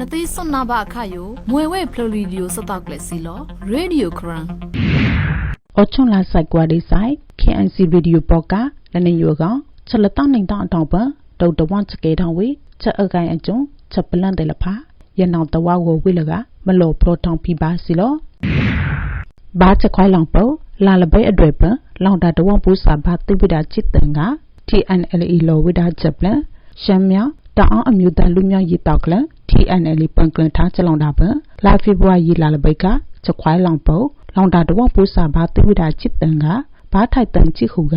နသေးစွန်နာဘအခါယိုမွေဝဲဖလိုရီဒီယိုစတော့ကလစီလောရေဒီယိုခရန်အချုံလာဆိုင်ကွာဒီဆိုင် KNC ရေဒီယိုပေါ်ကလနေယောကချက်လတောင်းနိုင်တောင်းတောင်းပဒေါက်တာဝန်ချကေတောင်းဝေချက်အကိုင်အကျုံချက်ပလန့်တယ်လဖာရနောင်တဝါကိုဝိလကမလောပရထောင်ပြပါစီလောဘာချက်ခွိုင်လောင်ပုလာလပဲအတွေ့ပလောင်တာတဝပူစာဘာတိဝိဒါချစ်တန်က TNLE လောဝိဒါချက်ပလန်ရှမ်းမြောင်တအောင်အမျိုးသားလူမျိုးရေးတောက်လန် TNLE ပန်ကလန်ထားချက်လောင်တာပလာဖေဘွားရေးလာလပဲကချက်ခွိုင်းလောင်ပေါလောင်တာတဝပူစာဘာတိဝိဒါချစ်တန်ကဘာထိုက်တန်ချစ်ခုက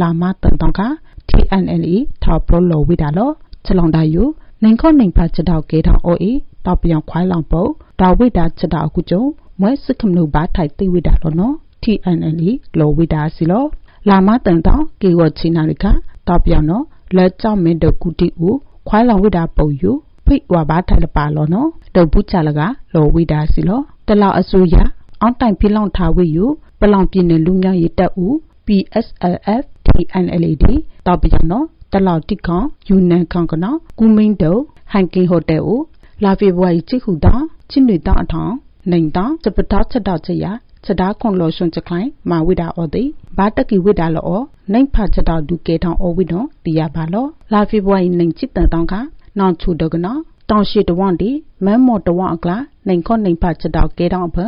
လာမတန်တောင်က TNLE ထောက်ပလိုလိုဝိဒါလောချက်လောင်တာယူနိုင်ခေါနိုင်ပါချက်တော့ကေထောင်အိုအေတောက်ပြောင်ခွိုင်းလောင်ပေါဒါဝိဒါချက်တော့အခုကျုံမွဲစကမနုဘာထိုက်တိဝိဒါလောနော် TNLE လောဝိဒါစီလောလာမတန်တောင်ကေဝချိနာရိကတောက်ပြောင်နော်လက်ကြောင့်မင်းတို့ကုတီဦးခွိုင်းလောင်ဝိဒါပုံယူ ဖိတ်ဝါဘာထိုက်လပါလောနော်တုတ်ဘူးချလကလောဝိဒါစီလောတလောက်အစိုးရအောင်တိုင်ဖိလောင်ထားဝိယူပလောင်ပြင်းနေလူမျိုးရေးတက်ဦး PSLF TNLD တောက်ပြောင်နော်တလောက်တိခေါယူနန်ခေါကနော်ကူမင်းတုဟန်ကင်ဟိုတယ်ဦးလာဖေဘွားကြီးချစ်ခုတောင်းချစ်နေတောင်းအထောင်နိုင်တောင်းစပတောက်ချက်တောက်ချက်ရချက်တားခွန်လောရှင်ချက်ခိုင်မာဝိတာအော်တိဘာတကီဝိတာလောနိုင်ဖာချက်တောက်ဒူကေထောင်အော်ဝိတော့တီရပါလောလာဖေဘွားကြီးနိုင်ချစ်တန်တောင်းက နောင်ချူဒကနော်တောင်ရှိတဝွန်ဒီမမ်မော်တဝွန်အကလာနိုင်ခွန်နိုင်ဖာချက်တောက်ကေတောင်းအဖ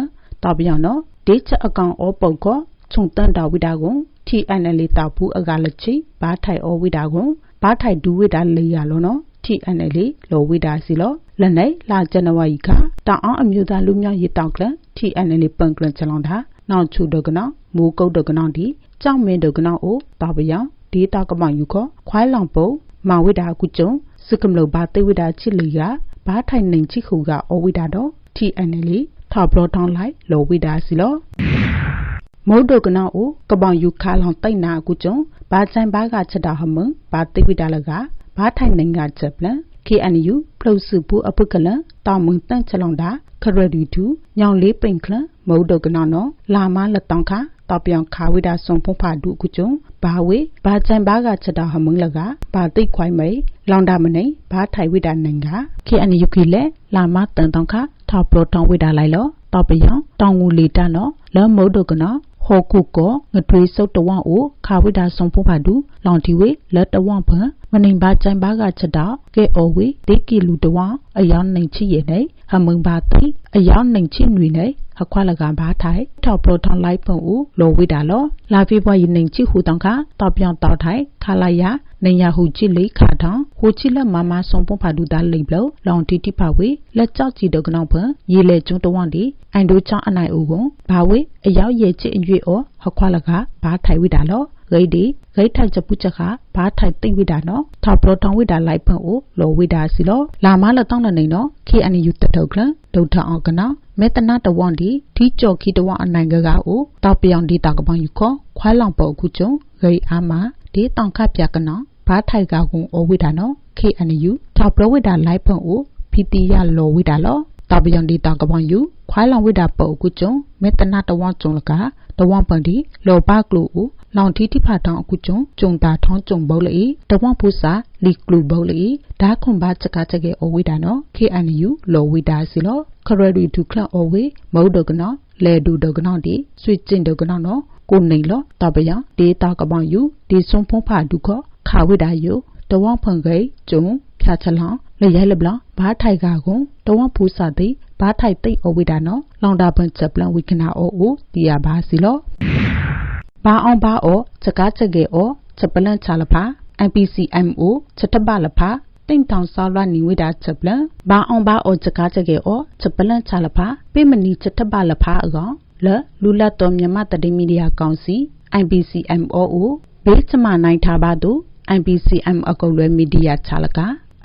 တောက်ပြောင်နော်ဒီချက်အကောင်အောပုတ်ကောခြုံတန်တာဝိတာကို TNL တာပူအကလချီဘာထိုင်အောဝိတာကိုဘာထိုင်ဒူဝိတာလေရလောနော် TNL လောဝိတာစီလောလနေလာဇန်နဝါရီကတောင်အောင်အမျိုးသားလူမျိုးရေးတောက်ကလ TNL ပန်ကလချလောင်တာနောက်ချူဒကနောမူကုတ်ဒကနောဒီကြောင့်မင်းဒကနောအိုတာပယံဒေတာကမောင်ယူခခွိုင်းလောင်ပုံမာဝိတာကုကျုံ စကမလောဘာတေဝိတာချစ်လီကဘာထိုင်နိုင်ချီခုကအဝိတာတော့ TNL ထောက်ပလောထောင်းလိုက်လောဝိတာစီလောမုတ်ဒကနောအိုကပောင်ယူခါလောင်တိတ်နာကုကျုံဘာချိုင်ဘာကချက်တာဟမင်ဘာတေဝိတာလကဘာထိုင်နိုင်ကချက်ပလန် KNU ပလုစုပူအပုကလန်တောင်မွန်တန့်ချလောင်တာခရဒီတူညောင်လေးပိန်ခလမုတ်ဒကနောနော်လာမလက်တောင်ခ တောက်ပြောင်ခါဝိဒါစုံဖုံဖာဒုကုကျုံဘာဝေဘာချိုင်ဘာကချက်တာဟမင်လကဘာတိတ်ခွိုင်းမိလောင်တာမနေဘာထိုင်ဝိဒါနိုင်က KNU ကလေလာမတန်တောင်ခထောက်ပလိုတောင်ဝိဒါလိုက်လောတောက်ပြောင်တောင်ငူလီတနော်လမုတ်ဒကနောဟောကုကောငထွေစုတ်တဝန့်အိုခါဝိဒါဆုံဖုံဖာဒုလောင်တီဝေလက်တဝန့်ဖန် မနိဘာချိုင်ဘာကချက်တော့ကဲအော်ဝေဒေကီလူတဝါအယောင်နိုင်ချီရဲ့နေဟမုံဘာတိအယောင်နိုင်ချီနွေနေဟခွာလကဘာထိုင်ထောက်ပရိုထောင်လိုက်ပုံဦးလောဝိတာလောလာဖေဘွားယနိုင်ချီဟူတောင်ခတောက်ပြောင်တောက်ထိုင်ခလာယာနေရဟုချီလေးခါထောင်ဟိုချီလက်မမဆုံပုံဖာဒူတာလိပ်ဘလောလောင်တီတီဖာဝေလက်ကြောက်ကြည့်တော့ကနောင်ဖန်ရေလေကျွန်းတဝန့်ဒီအိုင်ဒိုချောင်းအနိုင်ဦးကိုဘာဝေအယောက်ရဲ့ချစ်အရွေဩဟခွာလကဘာထိုင်ဝိတာလော ဂိတ်ဒီဂိတ်ထိုက်ချက်ပူချက်ကဘာထိုက်တိတ်ဝိတာနော်ထောက်ပရိုထောင်ဝိတာလိုက်ဖန်အိုလောဝိတာစီလောလာမလတောင်းနေနော် KNU တထုတ်ကလဒုထအောင်ကနာမေတနာတဝွန်ဒီဒီကြော်ခီတဝအနိုင်ကကအိုတောက်ပြောင်ဒီတာကပောင်ယူခေါခွိုင်းလောင်ပေါ်ခုကျုံဂိတ်အားမဒီတောင်ခပြကနော်ဘာထိုက်ကကုံအိုဝိတာနော် KNU ထောက်ပရိုဝိတာလိုက်ဖန်အိုဖီတီရလောဝိတာလောတောက်ပြောင်ဒီတာကပောင်ယူခွိုင်းလောင်ဝိတာပေါ်ခုကျုံမေတနာတဝွန်ကျုံလကတဝွန်ပန်ဒီလောဘကလူ အိုလောင်တီတိဖာတောင်အခုကျုံကျုံတာထောင်းကျုံဘုတ်လေတဝန့်ပူစာလီကလူဘုတ်လေဒါခွန်ဘာချက်ကချက်ကေအဝိဒါနော် KNU လောဝိဒါစီလောခရရီတူခလအဝေမုတ်ဒကနော်လေဒူဒကနော်ဒီဆွေကျင်ဒကနော်နော်ကိုနေလောတပယဒေတာကပောင်ယူဒီစုံဖုံးဖာဒုခခါဝိဒါယုတဝန့်ဖန်ကေကျုံဖြာချလောင်လေရဲလဘလဘာထိုက်ကကွန်တဝန့်ဖူစာတိဘာထိုက်တိတ်အဝိဒါနော်လောင်တာပန်ချက်ပလန်ဝိကနာအိုအိုတီယာဘာစီလော ဘာအောင်ဘာအောချက်ကားချက်ကေအောချက်ပလန့်ချလဖာ MPCMO ချက်တပလဖာတိန့်တောင်ဆောလွားနေဝိတာချက်ပလန့်ဘာအောင်ဘာအောချက်ကားချက်ကေအောချက်ပလန့်ချလဖာပိမနီချက်တပလဖာအကောင်လလူလတ်တော်မြန်မာတတိမီဒီယာကောင်စီ IBCMO ဘေးချမနိုင်ထားပါသူ IBCM အကုတ်လွဲမီဒီယာချလက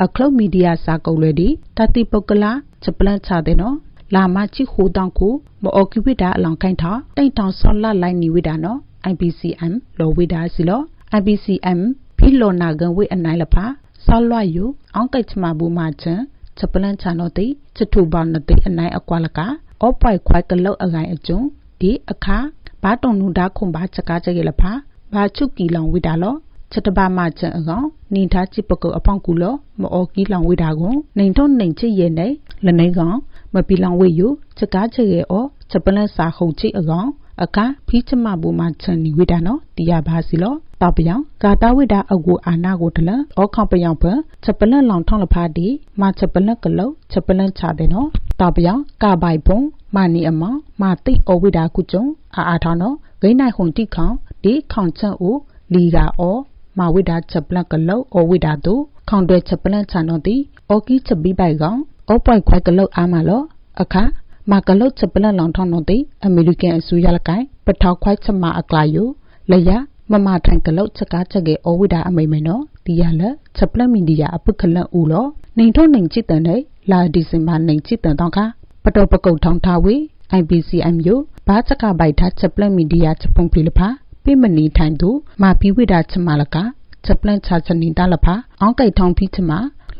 အခလုတ်မီဒီယာစာကုတ်လွဲဒီတတိပုတ်ကလာချက်ပလန့်ချတဲ့နော်လာမချိခိုးတောင်ကိုမအော်ကိဝိတာအလောင်ခိုင်းထားတိန့်တောင်ဆောလလိုက်နေဝိတာနော် IBCM လောဝိဒါစီလော IBCM ဖီလောနာကန်ဝိအနိုင်လဖာဆောလွာယုအောင်ကိတ်ချမဘူမာချန်ချက်ပလန်ချာနောတိချထူဘောင်နတိအနိုင်အကွာလကအောပွိုက်ခွိုက်ကလောက်အကိုင်အကျုံဒီအခါဘာတုံနုဒါခုံဘာချကားချကေလဖာဘာချုကီလောင်ဝိဒါလောချက်တပါမချန်အကောင်နေထားချိပကုတ်အပေါင်ကူလောမအော်ကီလောင်ဝိဒါကိုနေထုံနေချစ်ရဲ့နေလနေကောင်မပီလောင်ဝေယူချက်ကားချေရဲ့အောချက်ပလန်စာခုတ်ချိအကောင် အခါဖီးချမဘူမှာချန်နီဝိဒါနော်တီရပါစီလောတောက်ပြောင်ကာတာဝိဒါအကူအာနာကိုတလအောခေါပြောင်ဖချက်ပလန်လောင်ထောင်းလဖာဒီမချက်ပလန်ကလောချက်ပလန်ချတဲ့နော်တောက်ပြောင်ကာပိုင်ဖုံမာနီအမောင်မာတိအဝိဒါကုကျုံအာအာထောင်းနော်ဂိနိုင်ဟုန်တိခေါင်ဒီခေါင်ချန့်ဦးလီကာအောမာဝိဒါချက်ပလန်ကလောအဝိဒါတို့ခေါင်တွဲချက်ပလန်ချန်နော်တီအော်ကီချက်ပြီးပိုင်ကောင်အောပွိုင်ခွဲကလောအားမလောအခါ မာကလုတ်ချက်ပလန်လောင်ထောင်းနော်တိအမေရိကန်အစိုးရလကိုင်ပထောက်ခွိုက်ချက်မအကလာယိုလရမမထိုင်ကလုတ်ချက်ကားချက်ကေအဝိဒါအမိမနော်ဒီရလချက်ပလန်မီဒီယာအပုခလန်ဦးလောနေထုံးနေချစ်တန်တဲ့လာဒီဇင်ဘာနေချစ်တန်တော့ခပတော်ပကုတ်ထောင်းထားဝေ IBCM ယိုဘာချကဘိုက်ထားချက်ပလန်မီဒီယာချက်ပုံပြလဖာပြမနီထိုင်သူမာပီဝိဒါချက်မလကချက်ပလန်ချချနီတာလဖာအောင်းကိတ်ထောင်းဖိချမ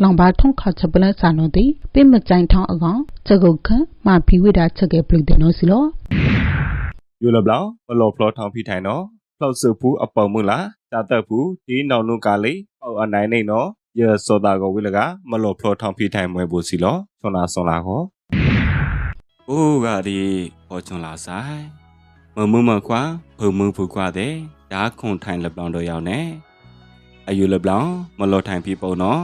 လောင်ဘာထုံခါချက်ပလန်စာနိုတိပြမကြိုင်ထောင်းအကောင်ချက်ကုတ်ခမာပီဝိဒါချက်ကေပလူတဲ့နော်စီလောယူလဘလောဘလောဖလောထောင်ဖိထိုင်နော်ဖလောက်စုဖူအပေါ်မူလားတာတက်ဖူဒီနောင်နုကလေးအောက်အနိုင်နေနော်ရစောတာကိုဝိလကမလောဖလောထောင်ဖိထိုင်မွဲဖို့စီလောဆွန်လာဆွန်လာကိုအိုးကဒီဟောချွန်လာဆိုင်မမမခွာဖုံမဖူခွာတဲ့ဓာခွန်ထိုင်လပလောင်တော့ရောက်နေအယူလပလောင်မလောထိုင်ဖိပုံနော်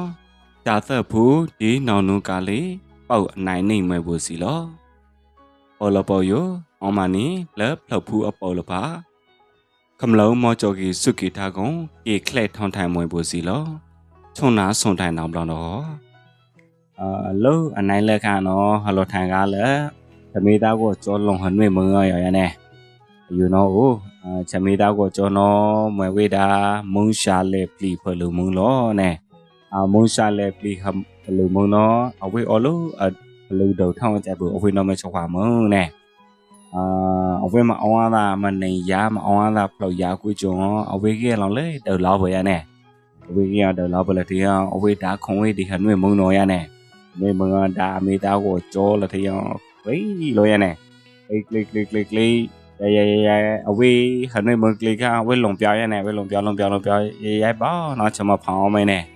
တာသက်ဖူဒီနောင်နုကလေးပေါက်အနိုင်နေမွဲဖို့စီလောဟောလပေါ်ယောအောင်မနီလက်ဖလောက်ဖူးအပေါ်လပါခမလုံးမောကြော်ကီစုကီထားကုန်ကေခလက်ထောင်းထိုင်မွေပူစီလောချုံနာဆွန်တိုင်အောင်ပလောင်တော့အာလောအနိုင်လက်ခါနော်ဟလိုထိုင်ကားလက်သမီးသားကိုကြောလုံဟနွေမငောရရနေယူနော်ဟိုအာချမီသားကိုကြောနော်မွေဝေတာမုံရှာလေပလီဖလူမုံလောနဲ့ အာမုံရှာလေပလီခဖလူမုံနော်အဝေအော်လို့အလူတော့ထောင်းကြဘူးအဝေနော်မချောခွာမုံနဲ့ à ở bên mà ông là mà này giá mà ông là flow giá của chúng ở bên kia lòng lấy đầu lo vậy nè ở bên kia đầu lo vậy thì ở bên đã không ấy thì hắn mới muốn nói nè bên mà đã mấy tao của cho là thì ấy rồi nè click click click click click dạ dạ dạ ở bên hắn mới muốn click ha bên lồng béo nè bên lồng béo lồng béo lồng béo dạ dạ bó nó cho mà phao mày nè dạ dạ dạ muốn đau bự là gà gà ô lý dạ nè gà lao dạ nè thì ở đây click click click click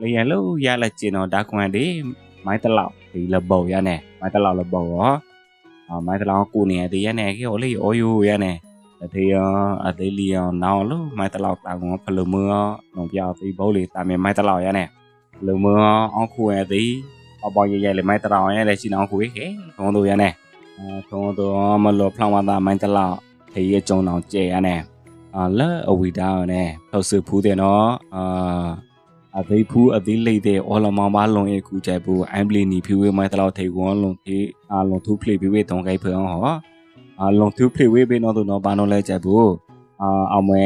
လေရလို့ရလက်ကျင်တော့ဒါကွန်ဒီမိုင်းတလောက်ဒီလဘောရနေမိုင်းတလောက်လဘောရောအမိုင်းတလောက်ကိုနေဒီရနေကေဟိုလေအိုယိုရနေတေယအသေးလီယောနောင်လို့မိုင်းတလောက်တာကောဖလုံမောနောပြောသေးဘောလေတာမြေမိုင်းတလောက်ရနေလုံမောအောင်ခွေသေးအပေါ်ရရလေမိုင်းတလောက်ရလေရှင်အောင်ခွေခဲထုံးတို့ရနေထုံးတို့မလို့ဖလောင်းဝတာမိုင်းတလောက် ထေးရကြုံအောင်ကျဲရနေအာလဲအဝီတာရနေဖောက်စဖူးတယ်နော်အာအသိဖူးအသိလိတ်တဲ့အော်လမောင်ပါလုံရဲ့ကူကြိုက်ဘူးအိုင်ပလီနီဖြူဝဲမိုင်းတလောက်ထေကွန်လုံထေအာလုံသူဖလီပြဝဲတုံကိုက်ဖေအောင်ဟောအာလုံသူဖလီဝဲဘေနော်သူနော်ဘာနော်လဲကြိုက်ဘူးအာအောင်မဲ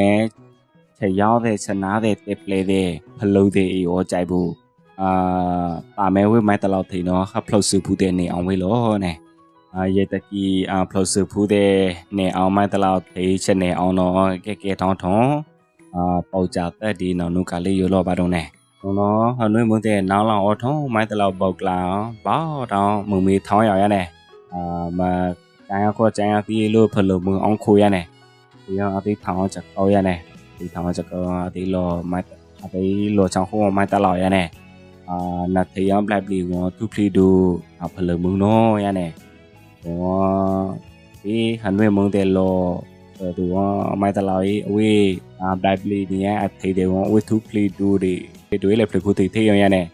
ချေရောက်တဲ့ချနာတဲ့တက်ပလေတဲ့ဖလုံးတဲ့အေရောကြိုက်ဘူးအာပါမဲဝဲမိုင်းတလောက်ထေနော်ခဖလို့စုဖူးတဲ့နေအောင်ဝဲလောနဲ့အာ ရေတကီအာဖလို့စုဖူးတဲ့နေအောင်မိုင်းတလောက်ထေချက်နေအောင်တော့ကဲကဲထောင်းထောင်းအာပေါကြတဲ့ဒီနော်နုကလေးရောလောပါတော့နဲ့နော်ဟနွေမတဲ့နောင်လောင်အထုံးမိုင်းတလောက်ပေါကလာဘောတောင်းမုံမီထောင်းရရနဲ့အာမကျန်ရခေါ်ကျန်ရပြီးလို့ဖလို့မုံအောင်ခိုရနဲ့ဒီရောအသေးထောင်းချက်ကောရနဲ့ဒီထောင်းချက်ကောအသေးလောမိုင်းအသေးလောချောင်းဟိုမိုင်းတလောက်ရနဲ့အာနတ်တေယံဘလက်ဘလီဝသူဖလီဒူအဖလို့မုံနော်ရနဲ့ ဟောဒီဟနွေမုံတဲ့လောသူအမိုင်းတလောက်ရေးအဝေးအာဘလက်ဘလီနေရအသေးတယ်ဝဝသူဖလီဒူဒီတွေလေဖလကူတီထေရရနဲ့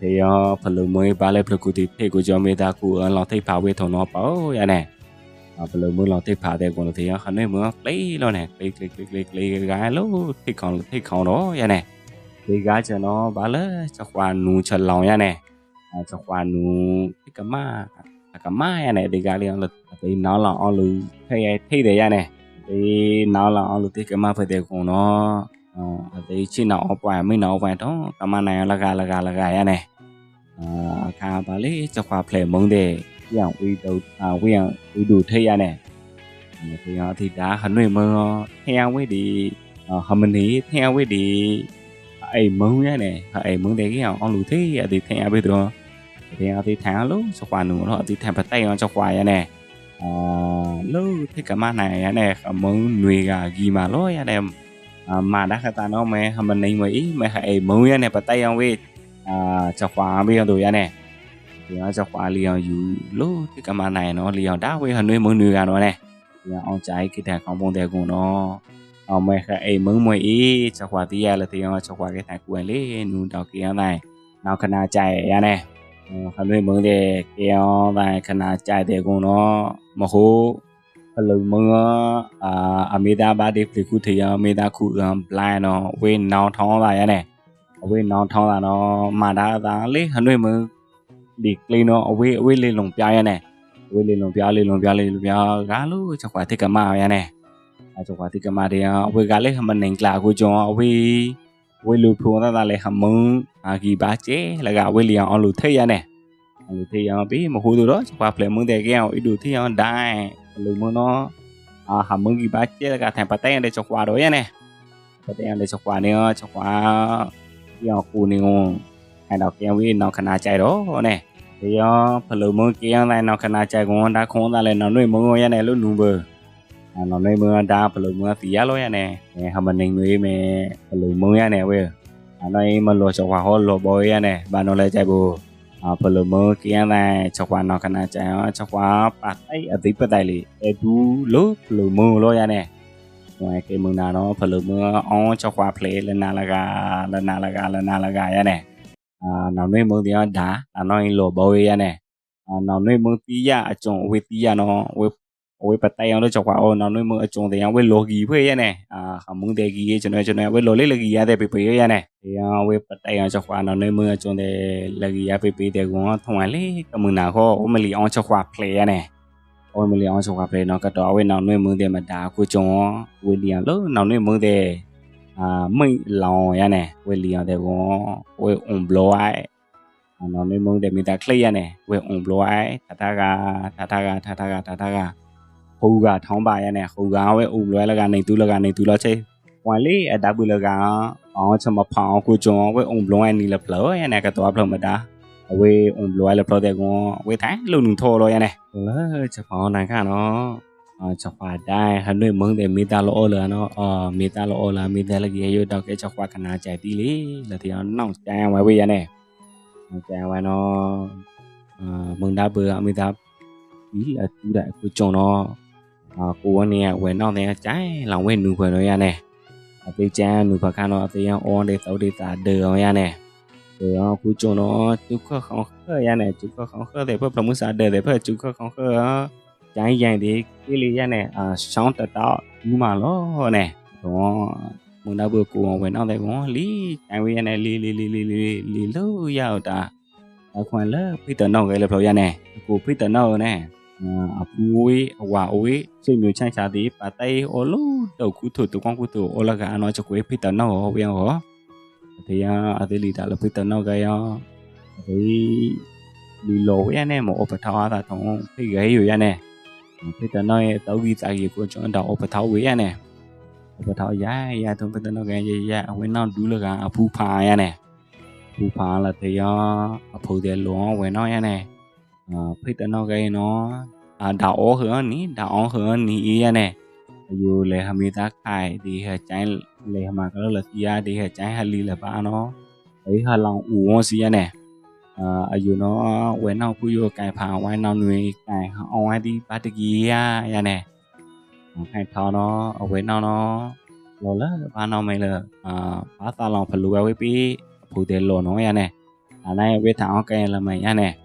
ထေရဖလူမွေးပါလေဖလကူတီထေကိုကြောမေတာကူအလောင်ထိတ်ဖာဝေထုံတော့ပေါ့ရနဲ့ဖလူမွေးလောင်ထိတ်ဖာတဲ့ကွန်ထေရခနဲ့မကလေးလောနဲ့ကလေးကလေးကလေးကလေးကလေးကလို့ထိတ်ခေါင်ထိတ်ခေါင်တော့ရနဲ့ဒီကကျွန်တော်ဘာလဲချက်ခွာနူချက်လောင်ရနဲ့ချက်ခွာနူဒီကမ ကမရနဲ့ဒီကလေးအောင်လို့ဒီနောက်လောင်အောင်လို့ထိတ်ရထိတ်တယ်ရနဲ့ဒီနောက်လောင်အောင်လို့ဒီကမဖတဲ့ကွန်တော့အသေးချင်းတော့ပွားမိနော်ပွားတော့ကမနိုင်လကလကလကရနေအာခါပါလေစခွာဖလေမုံတဲ့ပြောင်းဝီတော့အဝီယဝီဒူထေးရနေဒီရောအတိတာဟနွေမောထျံဝီဒီဟမနီထျံဝီဒီအိမုံရနေအိမုံတဲ့ကြီးအောင်လူသေးအတိထျံပဲတော့ဒီအတိထံလို့စခွာနူတော့အတိထံပတို င်အောင်စခွာရနေအာလို့ထိကမနိုင်ရနေမုံနွေကကြီးမာလို့ရနေအာမာဒါခတာနော်မဲဟမနေမီမဲဟအေမုံရနဲ့ပတိုင်အောင်ဝေးအာချခွာဘေးအောင်တို့ရနဲ့ဒီအောင်ချခွာလီအောင်ယူလို့ဒီကမနိုင်နော်လီအောင်ဒါဝေးဟနွေမုံနွေကတော့နဲ့ဒီအောင်ကြိုက်ကိတဲ့ကောင်းပုံတဲ့ကုံနော်အောင်မဲဟအေမုံမွေအေးချခွာတီးရလေတီအောင်ချခွာ ခဲ့တဲ့ကွယ်လေးနူတော့ကြမ်းတိုင်းနောက်ခဏကြိုက်ရနဲ့ဟနွေမုံတဲ့ကြောင်းတိုင်းခဏကြိုက်တဲ့ကုံနော်မဟုတ်ပလုံမငအာအမေဒါဘာဒီဖလခုထေယမေဒါခုအမ်ပလိုင်နော်ဝေးနောင်ထောင်းလာရနဲ့အဝေးနောင်ထောင်းလာနော်မာဒါသာလေဟနွေမဒီကလင်းနော်အဝေးအဝေးလေးလုံပြရနဲ့အဝေးလေးလုံပြလေးလုံပြလေးလုံပြကားလို့ချက်ကွာတိကမရနဲ့အချက်ကွာတိကမတဲ့အဝေးကလည်းမနိုင်ကလာကိုကြောအဝေး ဝေးလူဖုံသာလည်းဟမုံအာကီပါကျဲလကအဝေးလျအောင်လူထိရနဲ့လူထိရပြီးမဟုတ်တော့ချက်ကွာဖလေမုန်တဲ့ကြောအီဒူထိရဒိုင်းလူမနောအာဟာမငီဘာကျဲကထိုင်ပတိုင်တဲ့ချခွာတော့ရနေပတိုင်တဲ့ချခွာနေချခွာပြောင်းကူနေအောင်အဲ့တော့ပြန်ဝေးနောက်ခဏကြိုက်တော့နဲ့ဒီရောဖလုံမကင်းလိုက်နောက်ခဏကြိုက်ကွန်ဒါခွန်သားလဲနောက်နှွေမုံရနေလို့လူဘအဲ့ နောက်နှွေမဒါဖလုံမစီရလို့ရနေဟမနေငွေမဲဖလုံမုံရနေဝဲအဲ့တော့မလို့ချခွာဟောလို့ဘောရနေဘာလို့လဲကြိုက်ဘူး à phần lớn mơ kia này cho qua nó khả chạy cho qua bát ấy ở tí bát tay lì để đủ lúc lớn mơ lo ya nè ngoài cái mừng nào nó phần lớn mơ on cho qua play lên nào là gà lên nào là gà lên nào là gà ya nè à nào nơi mơ thì đá à nó lộ bôi ya nè à nào nơi mơ tí ya chọn với tí ya nó với với bát tay nó cho qua ô nào nơi mơ chọn thì với lộ gì với ya nè à không muốn để gì cho nên cho nên với lộ lấy là gì ya để bị bị ya nè thì với bát tay cho qua nào nơi mơ chọn để là gì ya bị bị để cũng thông ai lấy cái mừng nào có ôm lì on cho qua play ya nè ôm lì on cho qua play nó cái đó với nào nơi mơ để mà đá của chọn với liền lúc nào nơi mơ để à mình lòng ya nè với liền để cũng với ôm blow ai nó nơi mơ để mình ta clear nè với ôm blow ai ta ta ga ta ta ga ta ta ga ta ta ga ဟိုကထောင်းပါရနဲ့ဟိုကဝဲဦးလွဲလကနေသူလကနေသူလချေဝိုင်လေးအဒါဘူးလက အောချမဖောင်းကိုကြောဝဲဦးဘလောင်းနီလဖလောရနဲ့ကတော့ဖလောမတာအဝေးဦးဘလောလဖလောတဲ့ကွန်ဝေးတိုင်းလုံနထော်လောရနဲ့လဲချက်ဖောင်းနိုင်ခါနော်အာချက်ပါတိုင်းဟနှွေမုံတဲ့မီတာလောလနော်အာမီတာလောလာမီတာလကြီးရတော့ကဲချက်ခွာခနာကြိုက်တီးလေလက်တရားနောက်ကျန်ဝဲဝေးရနဲ့ကျန်ဝဲနော်အာမုံဒါဘူးအမီတာဒီအတူတဲ့ကိုကြောနော် à cô anh em quên nó này trái lòng quên nụ quên rồi nè à tôi cha nụ phải khăn nó tôi ăn on để tàu đi ta đưa rồi nè rồi à cô cho nó chú có không khơi ya nè chú có không khơi để bớt lòng muốn sao để để bớt chú có không khơi trái dàng thì cái lý ya nè à sống tới đó nhưng mà nó nè đó muốn đã vừa cô quên nó đây cũng lý trái quên này lý lý lý lý lý lý lâu ya ta à khoan lỡ Peter nó cái là rồi ya nè cô Peter nó nè အပူဝေးအဝါဝေးစိတ်မျိုးချမ်းချသည်ပတိုင်အလုံးတောက်ခုထုတူကွန်ခုတူအ လကအနော်ချကွေဖိတနော်ဝေဟောတရားအသေးလီတာလဖိတနော်ကယောဒီလီလိုရနေမောပထာတာတုံးဖိရဲရရနေဖိတနော်ရဲ့တောက်ကြီးစာကြီးကိုကျွန်တော်အပထာဝေးရနေအပထာရရတုံးဖိတနော်ကရရအဝင်းနောက်ဒူးလကအဖူဖာရနေဖူဖာလာတရားအဖိုးတဲ့လောဝင်းနောက်ရနေ ဖိတ်တနောကဲနော်အာဒါအောဟောနီဒါအောဟောနီအေးရနဲ့ယူလေဟမီတာခိုင်ဒီဟချိုင်းလေဟမကလစီယာဒီဟချိုင်းဟလီလပါနော်အေးဟာလောင်ဦးဝစီရနဲ့အာအယူနော်ဝဲနောက်ပူယောကိုင်ဖာဝိုင်းနောက်နွေကိုင်အောင်ဝိုင်းဒီပါတကီရရနဲ့ခိုင်ထောင်းနော်အဝဲနောက်နော်လောလာဘာနောက်မဲလအာဘာသာလောင်ဖလူဝဲဝေးပြီးဖူတယ်လောနော်ရနဲ့အနိုင်ဝေးထောင်းကဲလမရနဲ့ à là thấy ông ya pu nó ban là thấy pu hoi là thấy ba đạo ông ya si ho hoi lo à pu để biên được pu đi à ta lòng lu cu à đấy ya nè thì ông về nó cái phà ngoài à pu nuôi cái ngõ ông ấy pu là cái là cái là cái là cái là cái là cái ya nè lấy à pu về cả ông ấy cu à đấy à nói lấy mừng đau bự là cả ông ấy ông ông ông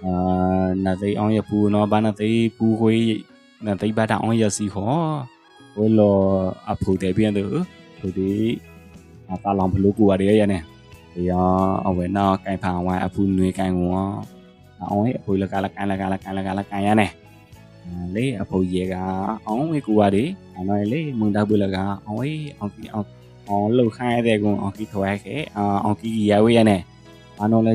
lâu khai đây cũng ông kia thôi cái ông kia gì vậy nè anh nói lại chạy bu အေးထုံထိုင်အေးဖူကိုအဝဲမှာတေးနော်အဝဲနီအဝဲချက်လက်ကန်လက်ကန်ကြုံအောင်မဲ့ထိုင်တာအောင်အဝဲနော်အဝဲချုံမွန်အပြည့်တို့ရနေအောင်ဘောအဝဲနောက်ဖူကောဝဲအောင်ဝဲအဝဲအောင်လောက်ခိုင်းတဲ့ဘုံဝဲအောင်ကြီးရိုက်ဟဲရနေထုံနို